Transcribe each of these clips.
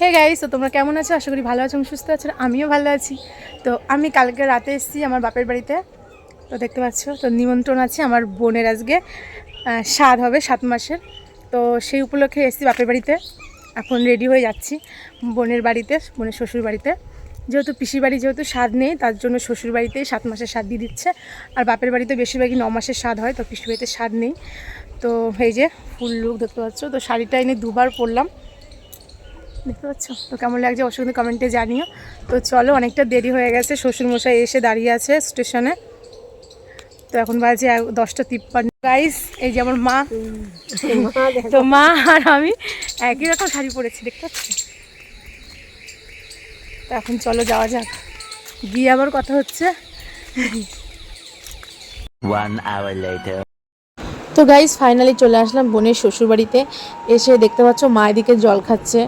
Hey guys তো তোমরা কেমন আছো? আশা করি ভালো আছো এবং সুস্থ আছো। আমিও ভালো আছি। তো আমি কালকে রাতে এসেছি আমার বাপের বাড়িতে। তো দেখতে পাচ্ছ, তো নিমন্ত্রণ আছে আমার বোনের আজকে। স্বাদ হবে সাত মাসের। তো সেই উপলক্ষে এসেছি বাপের বাড়িতে। এখন রেডি হয়ে যাচ্ছি বোনের বাড়িতে, বোনের শ্বশুর বাড়িতে। যেহেতু পিসির বাড়ি যেহেতু স্বাদ নেই, তার জন্য শ্বশুর বাড়িতেই সাত মাসের স্বাদ দিয়ে দিচ্ছে। আর বাপের বাড়িতে বেশিরভাগই ন মাসের স্বাদ হয়, তো পিসির বাড়িতে স্বাদ নেই। তো এই যে ফুল লুক দেখতে পাচ্ছ। তো শাড়িটা এনে দুবার পরলাম। দেখতে পাচ্ছ? তো কেমন লাগছে অবশ্যই কিন্তু কমেন্টে জানিও। তো চলো, অনেকটা দেরি হয়ে গেছে, শ্বশুরমশাই এসে দাঁড়িয়ে আছে স্টেশনে তো এখন বাজে দশটা তিপ্পান্ন। গাইস এই যে আমার মা, তো মা আর আমি একই রকম শাড়ি পরেছি, দেখতে পাচ্ছি? তো এখন চলো যাওয়া যাক। গিয়ে আবার কথা হচ্ছে। One hour later. তো গাইজ ফাইনালি চলে আসলাম বোনের শ্বশুরবাড়িতে। এসে দেখতে পাচ্ছ, মা এদিকে জল খাচ্ছে,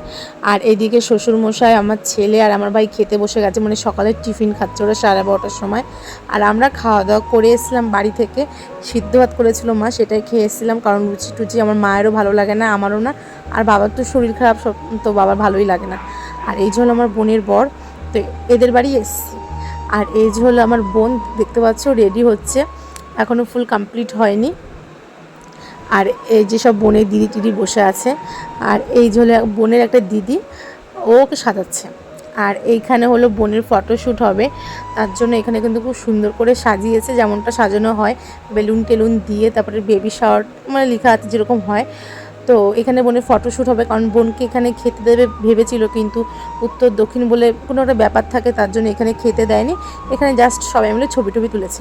আর এদিকে শ্বশুরমশাই আমার ছেলে আর আমার ভাই খেতে বসে গেছে মানে সকালে টিফিন খাচ্ছে ওরা সাড়ে বারোটার সময়। আর আমরা খাওয়া দাওয়া করে এসেছিলাম বাড়ি থেকে, সিদ্ধ ভাত করেছিল মা, সেটাই খেয়ে এসেছিলাম, কারণ লুচি টুচি আমার মায়েরও ভালো লাগে না, আমারও না, আর বাবার তো শরীর খারাপ, সব তো বাবার ভালোই লাগে না। আর এই যে হলো আমার বোনের বর, তো এদের বাড়ি এসেছি। আর এই হলো আমার বোন, দেখতে পাচ্ছ রেডি হচ্ছে এখনও ফুল কমপ্লিট হয়নি। আর এই যে সব বোনের দিদি টিদি বসে আছে, আর এই হলো বোনের একটা দিদি ওকে সাজাচ্ছে। আর এইখানে হলো বোনের ফটোশ্যুট হবে, তার জন্য এখানে কিন্তু খুব সুন্দর করে সাজিয়েছে, যেমনটা সাজানো হয়, বেলুন টেলুন দিয়ে, তারপরে বেবি শাওয়ার মানে লেখা আছে যেরকম হয়। তো এখানে বোনের ফটোশ্যুট হবে, কারণ বোনকে এখানে খেতে দেবে ভেবেছিল, কিন্তু উত্তর দক্ষিণ বলে কোনো একটা ব্যাপার থাকে, তার জন্য এখানে খেতে দেয়নি। এখানে জাস্ট সবাই মিলে ছবি টবি তুলেছে।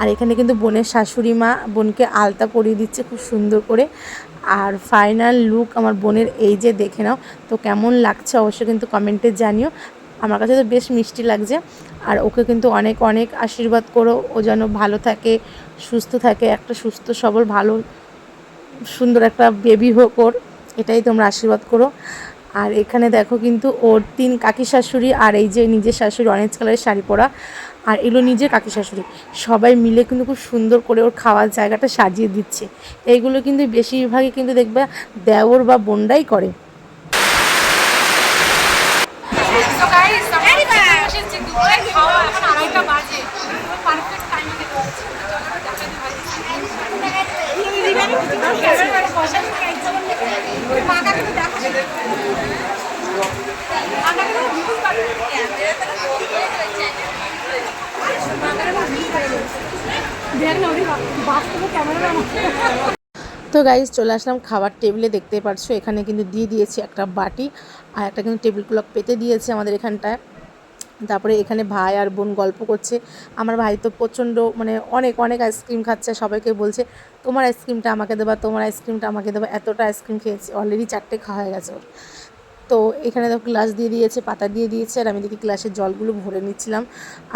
আর এখানে কিন্তু বোনের শাশুড়ি মা বোনকে আলতা পরিয়ে দিচ্ছে খুব সুন্দর করে। আর ফাইনাল লুক আমার বোনের এই যে, দেখে নাও, তো কেমন লাগছে অবশ্যই কিন্তু কমেন্টে জানিও। আমার কাছে তো বেশ মিষ্টি লাগছে। আর ওকে কিন্তু অনেক অনেক আশীর্বাদ করো, ও যেন ভালো থাকে, সুস্থ থাকে, একটা সুস্থ, সবল, ভালো সুন্দর একটা বেবি হোক ওর, এটাই তোমরা আশীর্বাদ করো। আর এখানে দেখো কিন্তু ওর তিন কাকি শাশুড়ি আর এই যে নিজের শাশুড়ি অরেঞ্জ কালারের শাড়ি পরা, আর এগুলো নিজের কাকি শাশুড়ি। সবাই মিলে কিন্তু খুব সুন্দর করে ওর খাওয়ার জায়গাটা সাজিয়ে দিচ্ছে। এইগুলো কিন্তু বেশিরভাগই কিন্তু দেখবে দেওর বা বোনরাই করে। তো গাইজ চলে আসলাম খাবার টেবিলে দেখতে পারছ, এখানে কিন্তু দিয়ে দিয়েছি একটা বাটি আর একটা কিন্তু টেবিল ক্লক পেতে দিয়েছে আমাদের এখানটায়। তারপরে এখানে ভাই আর বোন গল্প করছে। আমার ভাই তো প্রচণ্ড মানে অনেক অনেক আইসক্রিম খাচ্ছে, সবাইকে বলছে, তোমার আইসক্রিমটা আমাকে দেবা, তোমার আইসক্রিমটা আমাকে দেবা। এতটা আইসক্রিম খেয়েছে অলরেডি চারটে খাওয়া হয়ে গেছে ওর। তো এখানে দেখো গ্লাস দিয়ে দিয়েছে, পাতা দিয়ে দিয়েছে, আর আমি দেখি গ্লাসের জলগুলো ভরে নিচ্ছিলাম।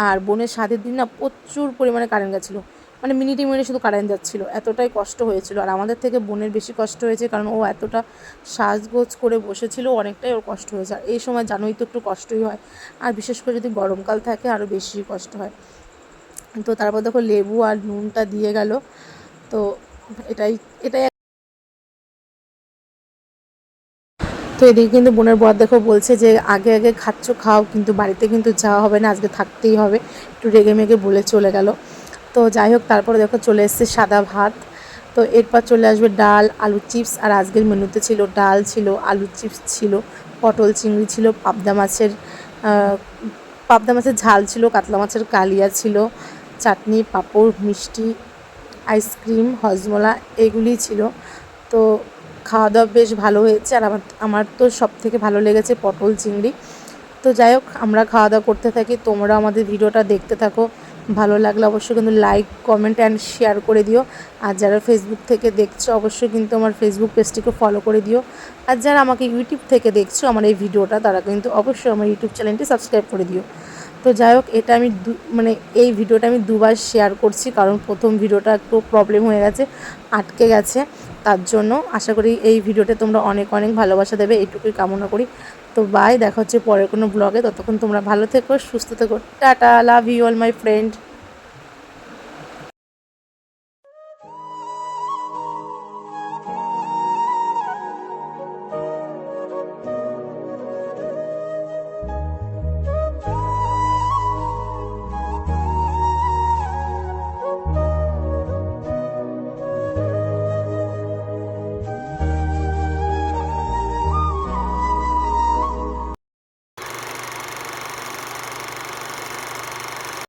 আর বোনের স্বাদের দিন না প্রচুর পরিমাণে কারেন্ট গেছিল। মানে মিনিটে মিনিটে শুধু কারেন্ট যাচ্ছিল, এতটাই কষ্ট হয়েছিল। আর আমাদের থেকে বোনের বেশি কষ্ট হয়েছে, কারণ ও এতটা সাজগোজ করে বসেছিল, অনেকটাই ওর কষ্ট হয়েছে। আর এই সময় জানোই তো একটু কষ্টই হয়। আর বিশেষ করে যদি গরমকাল থাকে আরও বেশি কষ্ট হয়। তো তারপর দেখো লেবু আর নুনটা দিয়ে গেল। তো এটাই এটাই তো এদিকে কিন্তু বোনের বর দেখো বলছে যে, আগে আগে খাচ্ছ, খাও, কিন্তু বাড়িতে কিন্তু যাওয়া হবে না, আজকে থাকতেই হবে। একটু রেগে মেগে বলে চলে গেল। তো যাই হোক, তারপরে দেখো চলে এসছে সাদা ভাত। তো এরপর চলে আসবে ডাল, আলু চিপস, আর আজকের মেনুতে ছিল ডাল ছিল, আলু চিপস ছিল, পটল চিংড়ি ছিল, পাবদা মাছের পাবদা মাছের ঝাল ছিল, কাতলা মাছের কালিয়া ছিল, চাটনি, পাঁপড়, মিষ্টি, আইসক্রিম, হজমোলা এগুলি ছিল। তো খাওয়া দাওয়া বেশ ভালো হয়েছে, আর আমার আমার তো সব থেকে ভালো লেগেছে পটল, চিংড়ি। তো যাই হোক, আমরা খাওয়া দাওয়া করতে থাকি তোমরা আমাদের ভিডিওটা দেখতে থাকো। ভালো লাগলে অবশ্যই কিন্তু লাইক কমেন্ট অ্যান্ড শেয়ার করে দিও। আর যারা ফেসবুক থেকে দেখছ, অবশ্যই কিন্তু আমার ফেসবুক পেজটিকে ফলো করে দিও। আর যারা আমাকে ইউটিউব থেকে দেখছ, আমার এই ভিডিওটা তারা কিন্তু অবশ্যই আমার ইউটিউব চ্যানেলটি সাবস্ক্রাইব করে দিও। তো যাই হোক, এটা আমি মানে এই ভিডিওটা আমি দুবার শেয়ার করছি, কারণ প্রথম ভিডিওটা একটু প্রবলেম হয়ে গেছে, আটকে গেছে। তার জন্য আশা করি এই ভিডিওটা তোমরা অনেক অনেক ভালোবাসা দেবে, এইটুকুই কামনা করি। তো বাই দেখা হচ্ছে পরের কোনো ব্লগে ততক্ষণ তোমরা ভালো থেকো, সুস্থ থেকো। Tata love you all my friend